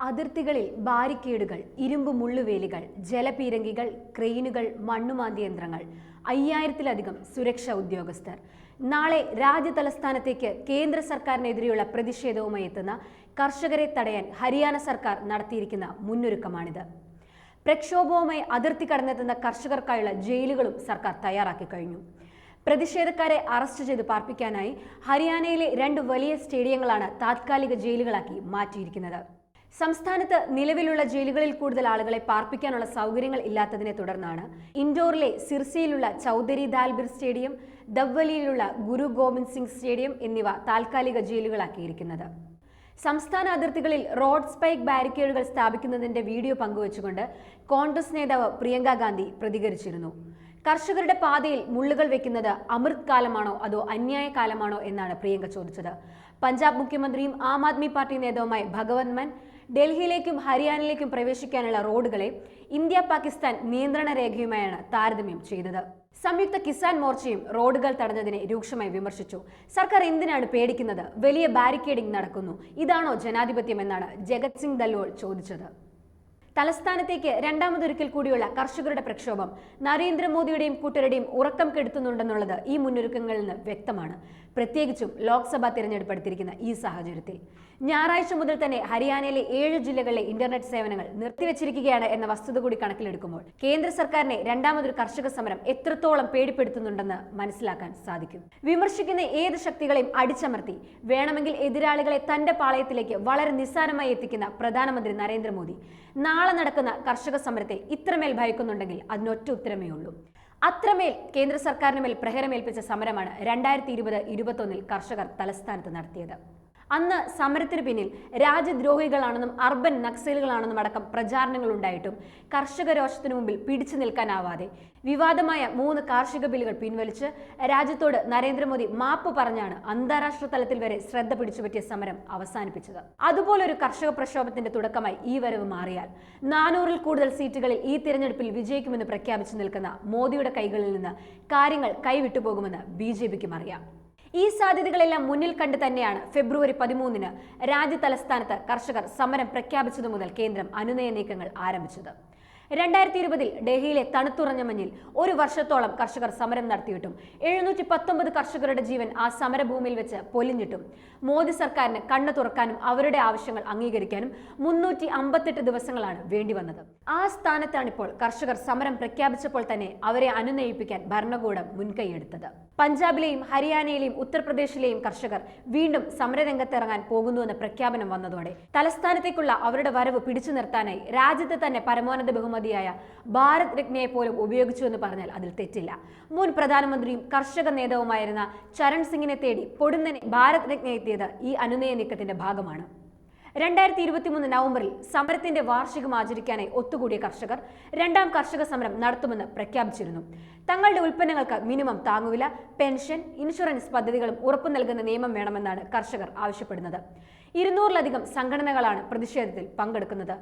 അതിർത്തികളിൽ ബാരിക്കേഡുകൾ ഇരുമ്പ് മുള്ളുവേലികൾ ജലപീരങ്കികൾ ക്രെയിനുകൾ മണ്ണുമാന്തി യന്ത്രങ്ങൾ. അയ്യായിരത്തിലധികം സുരക്ഷാ ഉദ്യോഗസ്ഥർ. നാളെ രാജ്യതലസ്ഥാനത്തേക്ക് കേന്ദ്ര സർക്കാരിനെതിരെയുള്ള പ്രതിഷേധവുമായി എത്തുന്ന കർഷകരെ തടയാൻ ഹരിയാന സർക്കാർ നടത്തിയിരിക്കുന്ന മുന്നൊരുക്കമാണിത്. പ്രക്ഷോഭവുമായി അതിർത്തി കടന്നെത്തുന്ന കർഷകർക്കായുള്ള ജയിലുകളും സർക്കാർ തയ്യാറാക്കി കഴിഞ്ഞു. പ്രതിഷേധക്കാരെ അറസ്റ്റ് ചെയ്ത് പാർപ്പിക്കാനായി ഹരിയാനയിലെ രണ്ട് വലിയ സ്റ്റേഡിയങ്ങളാണ് താത്കാലിക ജയിലുകളാക്കി മാറ്റിയിരിക്കുന്നത്. സംസ്ഥാനത്ത് നിലവിലുള്ള ജയിലുകളിൽ കൂടുതൽ ആളുകളെ പാർപ്പിക്കാനുള്ള സൗകര്യങ്ങൾ ഇല്ലാത്തതിനെ തുടർന്നാണ് ഇൻഡോറിലെ സിർസിയിലുള്ള ചൗധരി ദാൽബിർ സ്റ്റേഡിയം ദവ്വലിയിലുള്ള ഗുരു ഗോവിന്ദ് സിംഗ് സ്റ്റേഡിയം എന്നിവ താൽക്കാലിക ജയിലുകളാക്കിയിരിക്കുന്നത്. സംസ്ഥാന അതിർത്തികളിൽ റോഡ് സ്പൈക്ക് ബാരിക്കേഡുകൾ സ്ഥാപിക്കുന്നതിന്റെ വീഡിയോ പങ്കുവച്ചുകൊണ്ട് കോൺഗ്രസ് നേതാവ് പ്രിയങ്ക ഗാന്ധി പ്രതികരിച്ചിരുന്നു. കർഷകരുടെ പാതയിൽ മുള്ളുകൾ വെക്കുന്നത് അമൃത് കാലമാണോ അതോ അന്യായ കാലമാണോ എന്നാണ് പ്രിയങ്ക ചോദിച്ചത്. പഞ്ചാബ് മുഖ്യമന്ത്രിയും ആം ആദ്മി പാർട്ടി നേതാവുമായ ഭഗവന്ത് മാൻ ഡൽഹിയിലേക്കും ഹരിയാനയിലേക്കും പ്രവേശിക്കാനുള്ള റോഡുകളെ ഇന്ത്യ പാകിസ്ഥാൻ നിയന്ത്രണ രേഖയുമായാണ് താരതമ്യം ചെയ്തത്. സംയുക്ത കിസാൻ മോർച്ചയും റോഡുകൾ തടഞ്ഞതിനെ രൂക്ഷമായി വിമർശിച്ചു. സർക്കാർ എന്തിനാണ് പേടിക്കുന്നത്? വലിയ ബാരിക്കേഡിംഗ് നടക്കുന്നു. ഇതാണോ ജനാധിപത്യം എന്നാണ് ജഗത് സിംഗ് ദല്ലോൾ ചോദിച്ചത്. തലസ്ഥാനത്തേക്ക് രണ്ടാമതൊരിക്കൽ കൂടിയുള്ള കർഷകരുടെ പ്രക്ഷോഭം. നരേന്ദ്രമോദിയുടെയും കൂട്ടരുടെയും ഉറക്കം കെടുത്തുന്നുണ്ടെന്നുള്ളത് ഈ മുന്നൊരുക്കങ്ങളിൽ നിന്ന് വ്യക്തമാണ്. പ്രത്യേകിച്ചും ലോക്സഭാ തിരഞ്ഞെടുപ്പ് അടുത്തിരിക്കുന്ന ഈ സാഹചര്യത്തിൽ. ഞായറാഴ്ച മുതൽ തന്നെ ഹരിയാനയിലെ ഏഴ് ജില്ലകളിലെ ഇന്റർനെറ്റ് സേവനങ്ങൾ നിർത്തിവച്ചിരിക്കുകയാണ് എന്ന വസ്തുത കൂടി കണക്കിലെടുക്കുമ്പോൾ കേന്ദ്ര സർക്കാരിനെ രണ്ടാമതൊരു കർഷക സമരം എത്രത്തോളം പേടിപ്പെടുത്തുന്നുണ്ടെന്ന് മനസ്സിലാക്കാൻ സാധിക്കും. വിമർശിക്കുന്ന ഏത് ശക്തികളെയും അടിച്ചമർത്തി വേണമെങ്കിൽ എതിരാളികളെ തന്റെ പാളയത്തിലേക്ക് വളരെ നിസ്സാരമായി എത്തിക്കുന്ന പ്രധാനമന്ത്രി നരേന്ദ്രമോദി. നാളെ നടക്കുന്ന കർഷക സമരത്തെ ഇത്രമേൽ ഭയക്കുന്നുണ്ടെങ്കിൽ അതിനൊറ്റ ഉത്തരമേ ഉള്ളൂ. അത്രമേൽ കേന്ദ്ര സർക്കാരിന് മേൽ പ്രഹരമേൽപ്പിച്ച സമരമാണ് രണ്ടായിരത്തി ഇരുപത് ഇരുപത്തൊന്നിൽ കർഷകർ തലസ്ഥാനത്ത് നടത്തിയത്. അന്ന് സമരത്തിന് പിന്നിൽ രാജ്യദ്രോഹികളാണെന്നും അർബൻ നക്സലുകളാണെന്നും അടക്കം പ്രചാരണങ്ങൾ ഉണ്ടായിട്ടും കർഷക രോഷത്തിനു മുമ്പിൽ പിടിച്ചു നിൽക്കാനാവാതെ വിവാദമായ മൂന്ന് കാർഷിക ബില്ലുകൾ പിൻവലിച്ച് രാജ്യത്തോട് നരേന്ദ്രമോദി മാപ്പ് പറഞ്ഞാണ് അന്താരാഷ്ട്ര തലത്തിൽ വരെ ശ്രദ്ധ പിടിച്ചുപറ്റിയ സമരം അവസാനിപ്പിച്ചത്. അതുപോലൊരു കർഷക പ്രക്ഷോഭത്തിന്റെ തുടക്കമായി ഈ വരവ് മാറിയാൽ നാനൂറിൽ കൂടുതൽ സീറ്റുകളിൽ ഈ തിരഞ്ഞെടുപ്പിൽ വിജയിക്കുമെന്ന് പ്രഖ്യാപിച്ചു നിൽക്കുന്ന മോദിയുടെ കൈകളിൽ നിന്ന് കാര്യങ്ങൾ കൈവിട്ടുപോകുമെന്ന് ബി ജെ പിക്കും അറിയാം. ഈ സാധ്യതകളെല്ലാം മുന്നിൽ കണ്ട് തന്നെയാണ് ഫെബ്രുവരി പതിമൂന്നിന് രാജ്യ തലസ്ഥാനത്ത് കർഷകർ സമരം പ്രഖ്യാപിച്ചതു മുതൽ കേന്ദ്രം അനുനയ നീക്കങ്ങൾ ആരംഭിച്ചത്. രണ്ടായിരത്തി ഇരുപതിൽ ഡൽഹിയിലെ തണുത്തുറഞ്ഞ മഞ്ഞിൽ ഒരു വർഷത്തോളം കർഷകർ സമരം നടത്തിയിട്ടും എഴുന്നൂറ്റി പത്തൊമ്പത് കർഷകരുടെ ജീവൻ ആ സമരഭൂമിയിൽ വെച്ച് പൊലിഞ്ഞിട്ടും. മോദി സർക്കാരിന് കണ്ണു തുറക്കാനും അവരുടെ ആവശ്യങ്ങൾ അംഗീകരിക്കാനും മുന്നൂറ്റി അമ്പത്തെട്ട് ദിവസങ്ങളാണ് വേണ്ടി വന്നത് ആ സ്ഥാനത്താണിപ്പോൾ കർഷകർ സമരം പ്രഖ്യാപിച്ചപ്പോൾ തന്നെ അവരെ അനുനയിപ്പിക്കാൻ ഭരണകൂടം മുൻകൈയെടുത്തത്. പഞ്ചാബിലെയും ഹരിയാനയിലെയും ഉത്തർപ്രദേശിലെയും കർഷകർ വീണ്ടും സമരരംഗത്തിറങ്ങാൻ പോകുന്നുവെന്ന പ്രഖ്യാപനം വന്നതോടെ തലസ്ഥാനത്തേക്കുള്ള അവരുടെ വരവ് പിടിച്ചു നിർത്താനായി രാജ്യത്തെ തന്നെ പരമോന്നത ബഹുമതിയായ ഭാരത് രത്നയെ പോലും ഉപയോഗിച്ചു എന്ന് പറഞ്ഞാൽ അതിൽ തെറ്റില്ല. മുൻ പ്രധാനമന്ത്രിയും കർഷക നേതാവുമായിരുന്ന ചരൺ സിംഗിനെ തേടി പൊടുന്നനെ ഭാരത് രത്ന എത്തിയത് ഈ അനുനയ നീക്കത്തിന്റെ ഭാഗമാണ്. രണ്ടായിരത്തി ഇരുപത്തിമൂന്ന് നവംബറിൽ സമരത്തിന്റെ വാർഷികം ആചരിക്കാനായി ഒത്തുകൂടിയ കർഷകർ രണ്ടാം കർഷക സമരം നടത്തുമെന്ന് പ്രഖ്യാപിച്ചിരുന്നു. തങ്ങളുടെ ഉൽപ്പന്നങ്ങൾക്ക് മിനിമം താങ്ങുവില പെൻഷൻ ഇൻഷുറൻസ് പദ്ധതികളും ഉറപ്പു നൽകുന്ന നിയമം വേണമെന്നാണ് കർഷകർ ആവശ്യപ്പെടുന്നത്. ഇരുന്നൂറിലധികം സംഘടനകളാണ് പ്രതിഷേധത്തിൽ പങ്കെടുക്കുന്നത്.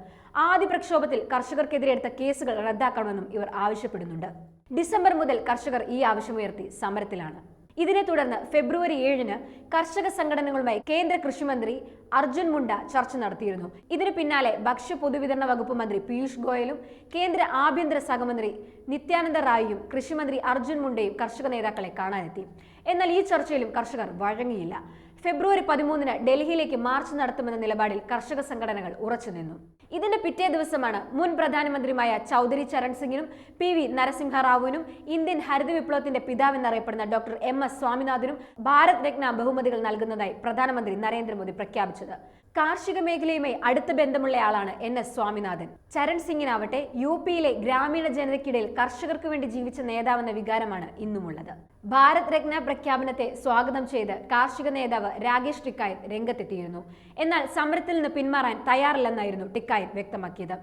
ആദ്യ പ്രക്ഷോഭത്തിൽ കർഷകർക്കെതിരെ എടുത്ത കേസുകൾ റദ്ദാക്കണമെന്നും ഇവർ ആവശ്യപ്പെടുന്നുണ്ട്. ഡിസംബർ മുതൽ കർഷകർ ഈ ആവശ്യമുയർത്തി സമരത്തിലാണ്. ഇതിനെ തുടർന്ന് ഫെബ്രുവരി ഏഴിന് കർഷക സംഘടനകളുമായി കേന്ദ്ര കൃഷിമന്ത്രി അർജുൻ മുണ്ട ചർച്ച നടത്തിയിരുന്നു. ഇതിനു പിന്നാലെ ഭക്ഷ്യ പൊതുവിതരണ വകുപ്പ് മന്ത്രി പീയൂഷ് ഗോയലും കേന്ദ്ര ആഭ്യന്തര സഹമന്ത്രി നിത്യാനന്ദ റായിയും കൃഷിമന്ത്രി അർജുൻ മുണ്ടയും കർഷക നേതാക്കളെ കാണാനെത്തി. എന്നാൽ ഈ ചർച്ചയിലും കർഷകർ വഴങ്ങിയില്ല. ഫെബ്രുവരി പതിമൂന്നിന് ഡൽഹിയിലേക്ക് മാർച്ച് നടത്തുമെന്ന നിലപാടിൽ കർഷക സംഘടനകൾ ഉറച്ചുനിന്നു ഇതിന്റെ പിറ്റേ ദിവസമാണ് മുൻ പ്രധാനമന്ത്രിയുമായ ചൗധരി ചരൺ സിംഗിനും പി വി നരസിംഹ റാവുവിനും ഇന്ത്യൻ ഹരിത വിപ്ലവത്തിന്റെ പിതാവെന്നറിയപ്പെടുന്ന ഡോക്ടർ എം എസ് സ്വാമിനാഥനും ഭാരത് രത്ന ബഹുമതികൾ നൽകുന്നതായി പ്രധാനമന്ത്രി നരേന്ദ്രമോദി പ്രഖ്യാപിച്ചത്. കാർഷിക മേഖലയുമായി അടുത്ത ബന്ധമുള്ളയാളാണ് എൻ എസ് സ്വാമിനാഥൻ. ചരൺ സിംഗിനാവട്ടെ യു പിയിലെ ഗ്രാമീണ ജനതയ്ക്കിടയിൽ കർഷകർക്ക് വേണ്ടി ജീവിച്ച നേതാവെന്ന വികാരമാണ് ഇന്നുമുള്ളത്. ഭാരത് രത്ന പ്രഖ്യാപനത്തെ സ്വാഗതം ചെയ്ത് കാർഷിക നേതാവ് രാകേഷ് ടിക്കായത്ത് രംഗത്തെത്തിയിരുന്നു. എന്നാൽ സമരത്തിൽ നിന്ന് പിന്മാറാൻ തയ്യാറില്ലെന്നായിരുന്നു ടിക്കായത്ത് വ്യക്തമാക്കിയത്.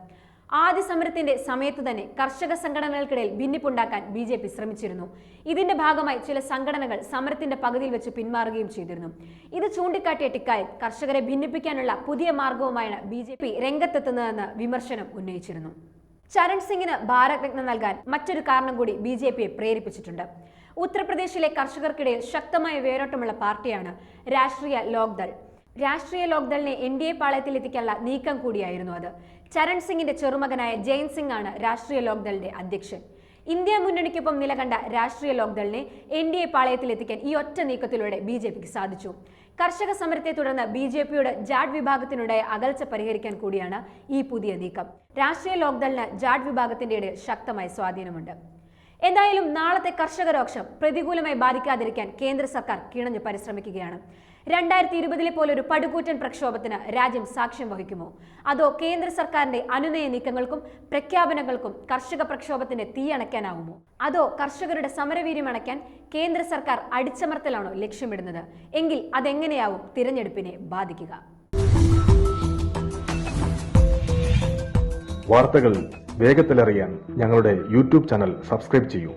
ആദ്യ സമരത്തിന്റെ സമയത്ത് തന്നെ കർഷക സംഘടനകൾക്കിടയിൽ ഭിന്നിപ്പുണ്ടാക്കാൻ ബി ജെ പി ശ്രമിച്ചിരുന്നു. ഇതിന്റെ ഭാഗമായി ചില സംഘടനകൾ സമരത്തിന്റെ പകുതിയിൽ വെച്ച് പിന്മാറുകയും ചെയ്തിരുന്നു. ഇത് ചൂണ്ടിക്കാട്ടിയ ടിക്കായ് കർഷകരെ ഭിന്നിപ്പിക്കാനുള്ള പുതിയ മാർഗവുമായാണ് ബി ജെ പി രംഗത്തെത്തുന്നതെന്ന് വിമർശനം ഉന്നയിച്ചിരുന്നു. ചരൺ സിംഗിന് ഭാരത് രത്ന നൽകാൻ മറ്റൊരു കാരണം കൂടി ബി ജെ പിയെ പ്രേരിപ്പിച്ചിട്ടുണ്ട്. ഉത്തർപ്രദേശിലെ കർഷകർക്കിടയിൽ ശക്തമായ വേരോട്ടമുള്ള പാർട്ടിയാണ് രാഷ്ട്രീയ ലോക്ദൾ. രാഷ്ട്രീയ ലോക്ദളിനെ എൻ ഡി എ പാളയത്തിലെത്തിക്കാനുള്ള നീക്കം കൂടിയായിരുന്നു അത്. ചരൺ സിംഗിന്റെ ചെറുമകനായ ജയൻ സിംഗ് ആണ് രാഷ്ട്രീയ ലോക്ദളിന്റെ അധ്യക്ഷൻ. ഇന്ത്യ മുന്നണിക്കൊപ്പം നിലകണ്ട രാഷ്ട്രീയ ലോക്ദളിനെ എൻ ഡി എ പാളയത്തിലെത്തിക്കാൻ ഈ ഒറ്റ നീക്കത്തിലൂടെ ബി ജെ പിക്ക് സാധിച്ചു. കർഷക സമരത്തെ തുടർന്ന് ബി ജെ പിയുടെ ജാഡ് വിഭാഗത്തിനുണ്ടായ അകൽച്ച പരിഹരിക്കാൻ കൂടിയാണ് ഈ പുതിയ നീക്കം. രാഷ്ട്രീയ ലോക്ദളിന് ജാഡ് വിഭാഗത്തിന്റെ ഇടയിൽ ശക്തമായ സ്വാധീനമുണ്ട്. എന്തായാലും നാളത്തെ കർഷക രോക്ഷം പ്രതികൂലമായി ബാധിക്കാതിരിക്കാൻ കേന്ദ്ര സർക്കാർ കിണഞ്ഞു പരിശ്രമിക്കുകയാണ്. രണ്ടായിരത്തി ഇരുപതിലെ പോലെ ഒരു പടുകൂറ്റൻ പ്രക്ഷോഭത്തിന് രാജ്യം സാക്ഷ്യം വഹിക്കുമോ? അതോ കേന്ദ്ര സർക്കാരിന്റെ അനുനയ നീക്കങ്ങൾക്കും പ്രഖ്യാപനങ്ങൾക്കും കർഷക പ്രക്ഷോഭത്തിന്റെ തീയണയ്ക്കാനാവുമോ അതോ കർഷകരുടെ സമരവീര്യം അണയ്ക്കാൻ കേന്ദ്ര സർക്കാർ അടിച്ചമർത്തലാണോ ലക്ഷ്യമിടുന്നത്? എങ്കിൽ അതെങ്ങനെയാവും തിരഞ്ഞെടുപ്പിനെ ബാധിക്കുക. വാർത്തകൾ വേഗത്തിലറിയാൻ ഞങ്ങളുടെ യൂട്യൂബ് ചാനൽ സബ്സ്ക്രൈബ് ചെയ്യൂ.